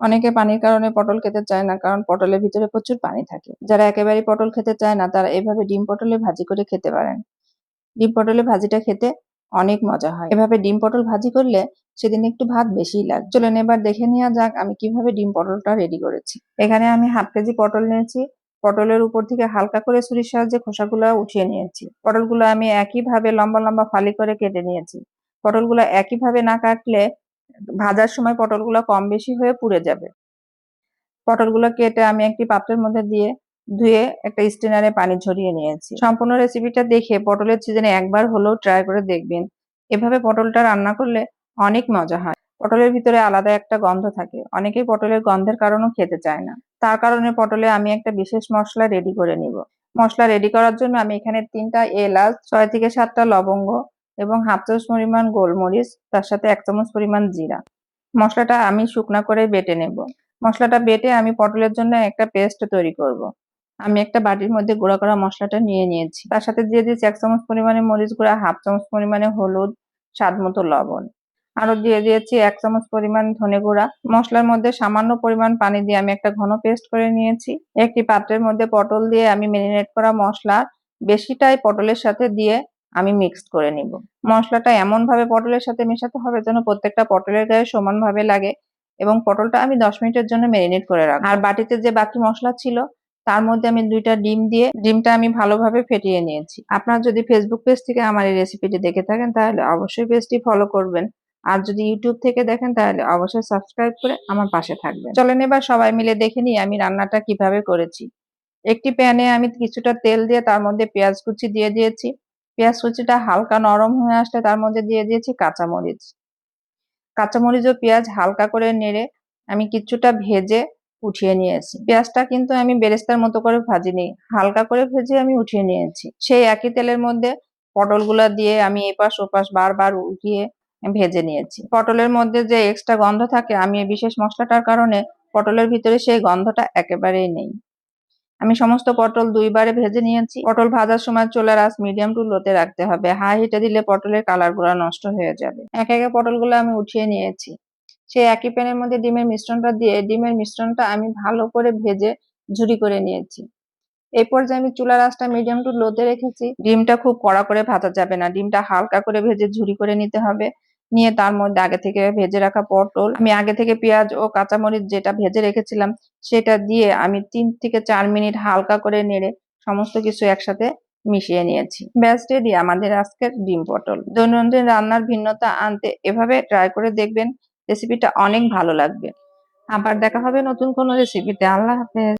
অনেকে পানির কারণে পটল খেতে চায় না, কারণ পটলের ভিতরে প্রচুর পানি থাকে। যারা একেবারেই পটল খেতে চায় না, তারা এভাবে ডিম পটলে ভাজি করে খেতে পারেন। ডিম পটলে ভাজিটা খেতে অনেক মজা হয়। এভাবে ডিম পটল ভাজি করলে সেদিন একটু ভাত বেশিই লাগে চলেন এবার দেখে নেওয়া যাক আমি কীভাবে ডিম পটলটা রেডি করেছি। এখানে আমি হাফ কেজি পটল নিয়েছি। পটলের উপর থেকে হালকা করে ছুরির সাহায্যে খোসাগুলো উঠিয়ে নিয়েছি। পটলগুলো আমি একইভাবে লম্বা লম্বা ফালি করে কেটে নিয়েছি। পটলগুলো একইভাবে না কাটলে ভাজার সময় পটলগুলো কম বেশি হয়ে পুড়ে যাবে। পটলগুলো কেটে আমি একটি পাত্রের মধ্যে দিয়ে ধুয়ে একটা স্টেনারে পানি ঝরিয়ে নিয়েছি। সম্পূর্ণ রেসিপিটা দেখে পটলের সিজনে একবার হলেও ট্রাই করে দেখবেন। এভাবে পটলটা রান্না করলে অনেক মজা হয়। পটলের ভিতরে আলাদা একটা গন্ধ থাকে। অনেকেই পটলের গন্ধের কারণেও খেতে চায় না। তার কারণে পটলে আমি একটা বিশেষ মশলা রেডি করে নিব। মশলা রেডি করার জন্য আমি এখানে তিনটা এলাচ, ছয় থেকে সাতটা লবঙ্গ এবং হাফ চামচ পরিমাণ গোলমরিচ, তার সাথে এক চামচ পরিমাণ জিরা। মশলাটা আমি শুকনা করে বেটে নেব। মশলাটা বেটে আমি পটলের জন্য একটা পেস্ট তৈরি করব। আমি একটা বাটির মধ্যে গুঁড়া করা মশলাটা নিয়ে নিয়েছি। তার সাথে দিয়ে দিয়েছি এক চামচ পরিমাণে মরিচ গুঁড়া, হাফ চামচ পরিমাণে হলুদ, স্বাদ মতো লবণ। আরও দিয়ে দিয়েছি এক চামচ পরিমাণ ধনে গুঁড়া। মশলার মধ্যে সামান্য পরিমাণ পানি দিয়ে আমি একটা ঘন পেস্ট করে নিয়েছি। একটি পাত্রের মধ্যে পটল দিয়ে আমি ম্যারিনেট করা মশলা বেশিটাই পটলের সাথে দিয়ে আমি মিক্সড করে নিব। মশলাটা এমন ভাবে পটলের সাথে মেশাতে হবে যেন প্রত্যেকটা পটলের গায়ে সমানভাবে লাগে এবং পটলটা আমি দশ মিনিটের জন্য ম্যারিনেট করে রাখব। আর বাটিতে যে বাকি মশলা ছিল, তার মধ্যে আমি দুইটা ডিম দিয়ে, ডিমটা আমি ভালোভাবে ফেটিয়ে নিয়েছি। আপনারা যদি ফেসবুক পেজ থেকে আমার এই রেসিপিটি দেখে থাকেন, তাহলে অবশ্যই পেজটি ফলো করবেন। আর যদি ইউটিউব থেকে দেখেন, তাহলে অবশ্যই সাবস্ক্রাইব করে আমার পাশে থাকবেন। চলেন এবার সবাই মিলে দেখে নিই আমি রান্নাটা কীভাবে করেছি। একটি প্যানে আমি কিছুটা তেল দিয়ে তার মধ্যে পেঁয়াজ কুচি দিয়ে দিয়েছি। পেঁয়াজ কুচিটা হালকা নরম হয়ে আসলে তার মধ্যে দিয়ে দিয়েছি কাঁচামরিচ। কাঁচামরিচ ও পেঁয়াজ হালকা করে নেড়ে আমি কিছুটা ভেজে উঠিয়ে নিয়েছি। পেঁয়াজটা কিন্তু আমি বেরেস্তার মতো করে ভাজিনি, হালকা করে ভেজে আমি উঠিয়ে নিয়েছি। সেই একই তেলের মধ্যে পটলগুলা দিয়ে আমি এপাশ ওপাশ বারবার উঠিয়ে ভেজে নিয়েছি। পটলের মধ্যে যে এক্সট্রা গন্ধ থাকে, আমি বিশেষ মশলাটার কারণে পটলের ভিতরে সেই গন্ধটা একেবারেই নেই। আমি সমস্ত পটল দুইবারে ভেজে নিয়েছি। পটল ভাজার সময় চুলার আঁচ মিডিয়াম টু লোতে রাখতে হবে। হাই হিটে দিলে পটলের কালারগুলা নষ্ট হয়ে যাবে। এক একে পটলগুলো আমি উঠিয়ে নিয়েছি। সেই একই প্যানের মধ্যে ডিমের মিশ্রণটা দিয়ে ডিমের মিশ্রণটা আমি ভালো করে ভেজে ঝুরি করে নিয়েছি। এই পর্যায়ে আমি চুলার আঁচটা মিডিয়াম টু লোতে রেখেছি। ডিমটা খুব কড়া করে ভাজা যাবে না। ডিমটা হালকা করে ভেজে ঝুরি করে নিতে হবে। নিয়ে তার মধ্যে আগে থেকে ভেজে রাখা পটল, আমি আগে থেকে পেঁয়াজ ও কাঁচামরিচ যেটা ভেজে রেখেছিলাম সেটা দিয়ে আমি তিন থেকে চার মিনিট হালকা করে নেড়ে সমস্ত কিছু একসাথে মিশিয়ে নিয়েছি। ব্যাস রেডি আমাদের আজকের ডিম পটল। দৈনন্দিন রান্নার ভিন্নতা আনতে এভাবে ট্রাই করে দেখবেন রেসিপিটা অনেক ভালো লাগবে। আবার দেখা হবে নতুন কোনো রেসিপিতে আল্লাহ হাফেজ।